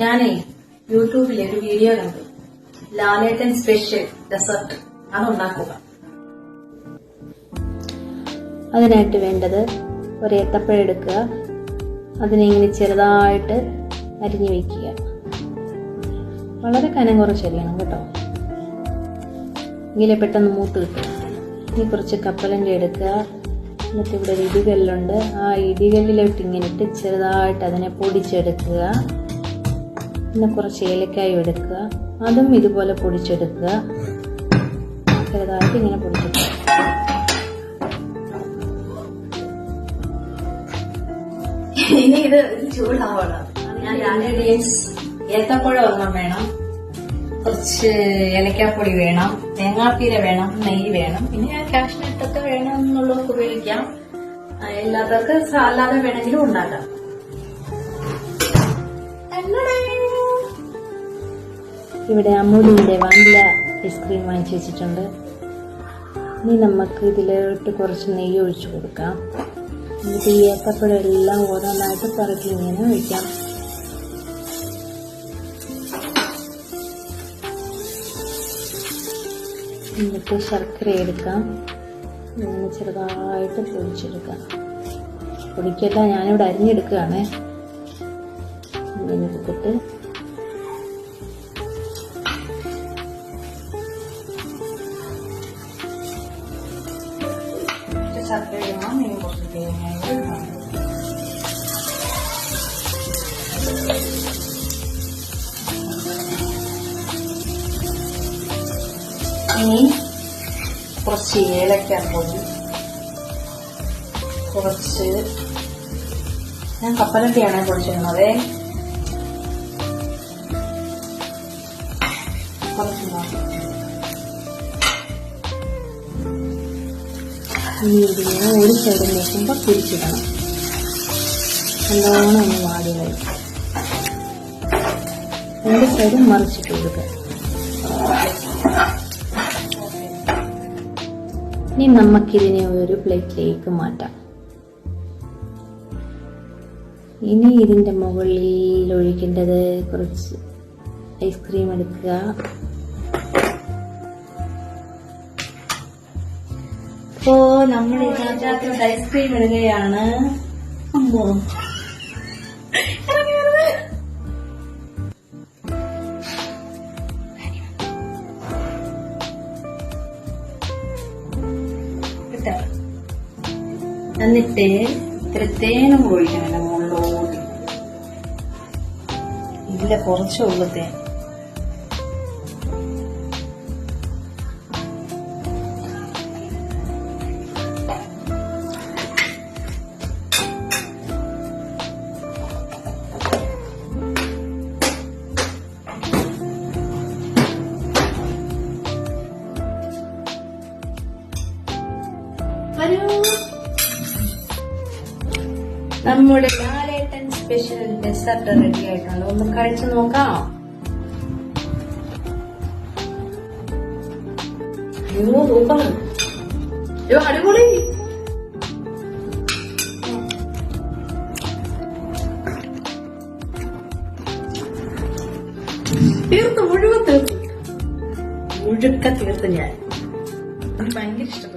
ഞാനേ യൂട്യൂബിൽ ഒരു വീഡിയോ കണ്ടു. ലാലേട്ടൻ സ്പെഷ്യൽ ഡെസേർട്ട് അത് ഉണ്ടാക്കുക. അതിനായിട്ട് വേണ്ടത് ഒരു ഏത്തപ്പഴം എടുക്കുക. അതിനെ ഇങ്ങനെ ചെറുതായിട്ട് അരിഞ്ഞു വയ്ക്കുക വളരെ കനം കുറച്ചരിയണം കേട്ടോ. എങ്കിലേ പെട്ടെന്ന് മൂത്ത് കിട്ടും. ഇനി കുറച്ച് കപ്പലണ്ടി എടുക്കുക. എന്നിട്ട് ഇവിടെ ഒരു ഇടികല്ലുണ്ട്. ആ ഇടികല്ലിലോട്ട് ഇങ്ങനെ ഇട്ട് ചെറുതായിട്ട് അതിനെ പൊടിച്ചെടുക്കുക. പിന്നെ കുറച്ച് ഏലക്കായും എടുക്കുക. അതും ഇതുപോലെ പൊടിച്ചെടുക്കുക. ചെറുതായിട്ട് ഇങ്ങനെ പൊടിച്ചെടുക്കുക. ഇനി ഇത് ചൂടാവണം. ഏത്തപ്പഴം ഒന്നും വേണം. കുറച്ച് ഏലക്കാപ്പൊടി വേണം. തേങ്ങാപ്പീര വേണം. നെയ്യ് വേണം. പിന്നെ ഞാൻ കാഷ്നട്ടൊക്കെ വേണം എന്നുള്ളവർക്ക് ഉപയോഗിക്കാം സ- അല്ലാതെ വേണമെങ്കിലും ഉണ്ടാക്കാം. ഇവിടെ അമൂലിന്റെ വാനില ഐസ്ക്രീം വാങ്ങിച്ചു വെച്ചിട്ടുണ്ട്. ഇനി നമുക്ക് ഇതിലോട്ട് കുറച്ച് നെയ്യ് ഒഴിച്ചു കൊടുക്കാം. എന്നിട്ട് ഈ ഏത്തപ്പഴമെല്ലാം ഓരോന്നായിട്ട് പറക്കി ഇങ്ങനെ ഒഴിക്കാം. എന്നിട്ട് ശർക്കര എടുക്കാം. ഇങ്ങനെ ചെറുതായിട്ട് പൊടിച്ചെടുക്കാം. പൊടിക്കല്ല ഞാനിവിടെ അരിഞ്ഞെടുക്കുകയാണ്. ഇങ്ങനെ എടുത്തിട്ട് ശർക്കര ഇടണം ഇനി കുറച്ച് തേങ്ങ ഇടണം ഇനി കുറച്ച് ഏലക്കാപ്പൊടി കുറച്ച് ഞാൻ കപ്പലണ്ടിയാണ് പൊടിച്ചിരുന്നത് കുറച്ച് മാത്രം ഇനി ഇതിങ്ങനെ ഒരു സൈഡിൽ നിൽക്കുമ്പോൾ തിരിച്ചിടണം നല്ലോണം ഒന്ന് വാടി വരും രണ്ട് സൈഡും മറിച്ചിട്ട് കൊടുക്കുക ഇനി നമുക്കിതിനെ ഒരു പ്ലേറ്റിലേക്ക് മാറ്റാം ഇനി ഇതിന്റെ മുകളിൽ ഒഴിക്കേണ്ടത് കുറച്ച് ഐസ്ക്രീം എടുക്കുക ഇപ്പോ നമ്മൾ ഇതിനകത്ത് ഐസ്ക്രീം ഇടുകയാണ്. അമ്മോ. എന്നിട്ട് ഇത്തിരി തേനും ഒഴിക്കണം മുകളിലോട്ട് ഇല്ല കുറച്ചേ ഉള്ളു തേൻ വരൂ. നമ്മുടെ ലാലേട്ടൻ സ്പെഷ്യൽ ഡെസർട്ട് റെഡി ആയിട്ടുണ്ട്. ഒന്ന് കഴിച്ചു നോക്കാം. അടിപൊളി. തീർത്ത് മുഴുവൻ തീർത്ത്. മുഴുക്ക തീർത്ത് ഞാൻ. ഭയങ്കര ഇഷ്ടപ്പെട്ടു